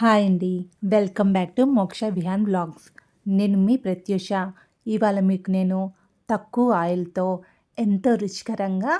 Hi అండి. Welcome back to మోక్ష Vihaan blogs నేను మీ ప్రత్యూష. ఇవాళ మీకు నేను తక్కువ ఆయిల్తో ఎంతో రుచికరంగా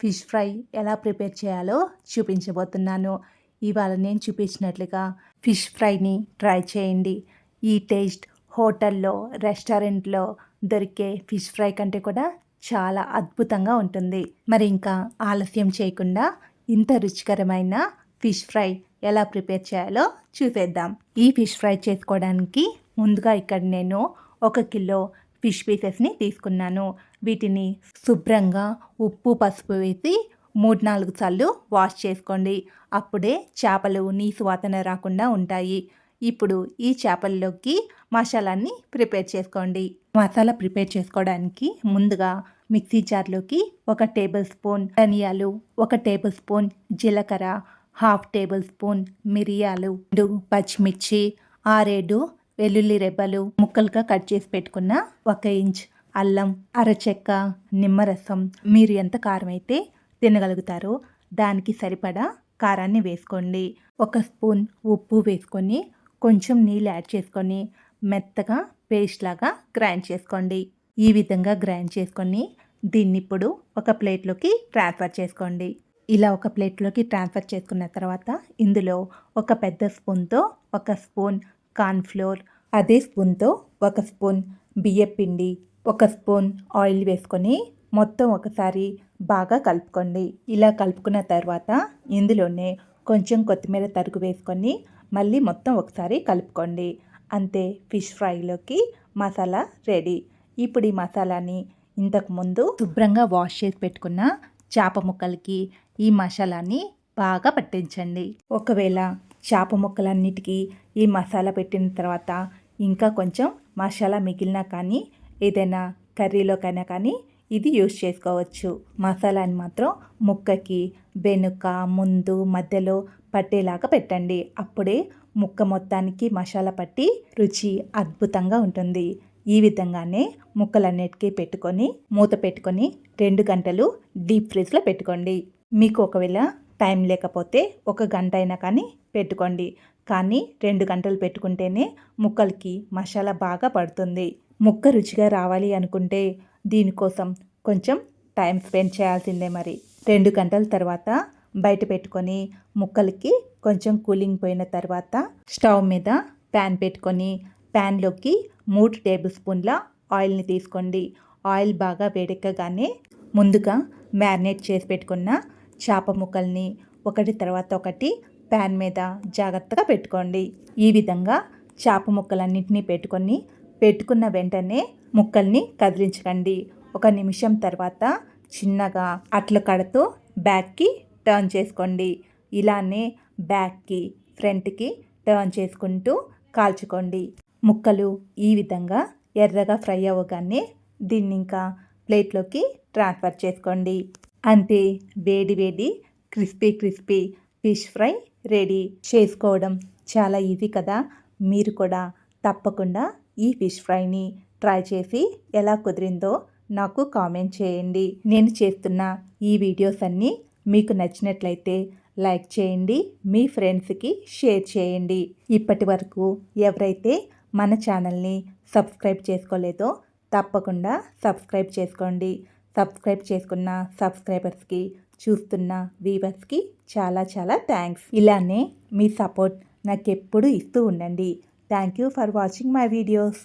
ఫిష్ ఫ్రై ఎలా ప్రిపేర్ చేయాలో చూపించబోతున్నాను. ఇవాళ నేను చూపించినట్లుగా ఫిష్ ఫ్రైని ట్రై చేయండి. ఈ టేస్ట్ హోటల్లో రెస్టారెంట్లో దొరికే ఫిష్ ఫ్రై కంటే కూడా చాలా అద్భుతంగా ఉంటుంది. మరి ఇంకా ఆలస్యం చేయకుండా ఇంత రుచికరమైన ఫిష్ ఫ్రై ఎలా ప్రిపేర్ చేయాలో చూసేద్దాం ఈ ఫిష్ ఫ్రై చేసుకోవడానికి ముందుగా ఇక్కడ నేను ఒక కిలో ఫిష్ పీసెస్ని తీసుకున్నాను. వీటిని శుభ్రంగా ఉప్పు పసుపు వేసి మూడు నాలుగు సార్లు వాష్ చేసుకోండి. అప్పుడే చేపలు నీసు వాసన రాకుండా ఉంటాయి. ఇప్పుడు ఈ చేపల్లోకి మసాలాన్ని ప్రిపేర్ చేసుకోండి. మసాలా ప్రిపేర్ చేసుకోవడానికి ముందుగా మిక్సీ జార్లోకి ఒక టేబుల్ స్పూన్ ధనియాలు ఒక టేబుల్ స్పూన్ జీలకర్ర హాఫ్ టేబుల్ స్పూన్ మిరియాలు రెండు పచ్చిమిర్చి ఆరేడు వెల్లుల్లి రెబ్బలు ముక్కలుగా కట్ చేసి పెట్టుకున్న ఒక ఇంచ్ అల్లం అరచెక్క నిమ్మరసం. మీరు ఎంత కారం అయితే తినగలుగుతారో దానికి సరిపడా కారాన్ని వేసుకోండి. ఒక స్పూన్ ఉప్పు వేసుకొని కొంచెం నీళ్ళు యాడ్ చేసుకొని మెత్తగా పేస్ట్ లాగా గ్రైండ్ చేసుకోండి. ఈ విధంగా గ్రైండ్ చేసుకొని దీన్ని ఇప్పుడు ఒక ప్లేట్లోకి ట్రాన్స్ఫర్ చేసుకోండి. ఇలా ఒక ప్లేట్లోకి ట్రాన్స్ఫర్ చేసుకున్న తర్వాత ఇందులో ఒక పెద్ద స్పూన్తో ఒక స్పూన్ కార్న్ఫ్లోర్ అదే స్పూన్తో ఒక స్పూన్ బియ్యపిండి ఒక స్పూన్ ఆయిల్ వేసుకొని మొత్తం ఒకసారి బాగా కలుపుకోండి. ఇలా కలుపుకున్న తర్వాత ఇందులోనే కొంచెం కొత్తిమీర తరుగు వేసుకొని మళ్ళీ మొత్తం ఒకసారి కలుపుకోండి. అంతే ఫిష్ ఫ్రైలోకి మసాలా రెడీ. ఇప్పుడు ఈ మసాలాని ఇంతకుముందు శుభ్రంగా వాష్ చేసి పెట్టుకున్న చేప ముక్కలకి ఈ మసాలాని బాగా పట్టించండి. ఒకవేళ చేప ముక్కలన్నిటికీ ఈ మసాలా పెట్టిన తర్వాత ఇంకా కొంచెం మసాలా మిగిలినా కానీ ఏదైనా కర్రీలోకైనా కానీ ఇది యూస్ చేసుకోవచ్చు. మసాలాని మాత్రం ముక్కకి వెనుక ముందు మధ్యలో పట్టేలాగా పెట్టండి. అప్పుడే ముక్క మొత్తానికి మసాలా పట్టి రుచి అద్భుతంగా ఉంటుంది. ఈ విధంగానే ముక్కలన్నిటికీ పెట్టుకొని మూత పెట్టుకొని రెండు గంటలు డీప్ ఫ్రిడ్జ్లో పెట్టుకోండి. మీకు ఒకవేళ టైం లేకపోతే ఒక గంట అయినా కానీ పెట్టుకోండి. కానీ రెండు గంటలు పెట్టుకుంటేనే ముక్కలకి మసాలా బాగా పడుతుంది. ముక్క రుచిగా రావాలి అనుకుంటే దీనికోసం కొంచెం టైం స్పెండ్ చేయాల్సిందే మరి. రెండు గంటల తర్వాత బయట పెట్టుకొని ముక్కలకి కొంచెం కూలింగ్ పోయిన తర్వాత స్టవ్ మీద ప్యాన్ పెట్టుకొని ప్యాన్లోకి మూడు టేబుల్ స్పూన్ల ఆయిల్ని తీసుకోండి. ఆయిల్ బాగా వేడెక్కగానే ముందుగా మ్యారినేట్ చేసి పెట్టుకున్న చేప ముక్కల్ని ఒకటి తర్వాత ఒకటి ప్యాన్ మీద జాగ్రత్తగా పెట్టుకోండి. ఈ విధంగా చేప ముక్కలన్నింటినీ పెట్టుకొని పెట్టుకున్న వెంటనే ముక్కల్ని కదిలించకండి. ఒక నిమిషం తర్వాత చిన్నగా అట్లు కడుతూ బ్యాక్కి టర్న్ చేసుకోండి. ఇలానే బ్యాక్కి ఫ్రంట్కి టర్న్ చేసుకుంటూ కాల్చుకోండి. ముక్కలు ఈ విధంగా ఎర్రగా ఫ్రై అవ్వగానే దీన్ని ఇంకా ప్లేట్లోకి ట్రాన్స్ఫర్ చేసుకోండి. అంతే వేడి వేడి crispy crispy fish fry ready చేసుకోవడం చాలా ఈజీ కదా. మీరు కూడా తప్పకుండా ఈ ఫిష్ ఫ్రైని ట్రై చేసి ఎలా కుదిరిందో నాకు కామెంట్ చేయండి. నేను చేస్తున్న ఈ వీడియోస్ అన్నీ మీకు నచ్చినట్లయితే లైక్ చేయండి మీ ఫ్రెండ్స్కి షేర్ చేయండి. ఇప్పటి వరకు ఎవరైతే మన ఛానల్ని సబ్స్క్రైబ్ చేసుకోలేదో తప్పకుండా సబ్స్క్రైబ్ చేసుకోండి. సబ్స్క్రైబ్ చేసుకున్న సబ్స్క్రైబర్స్కి చూస్తున్న వీవర్స్కి చాలా చాలా థ్యాంక్స్. ఇలానే మీ సపోర్ట్ నాకు ఎప్పుడు ఇస్తూ ఉండండి. Thank you for watching my videos.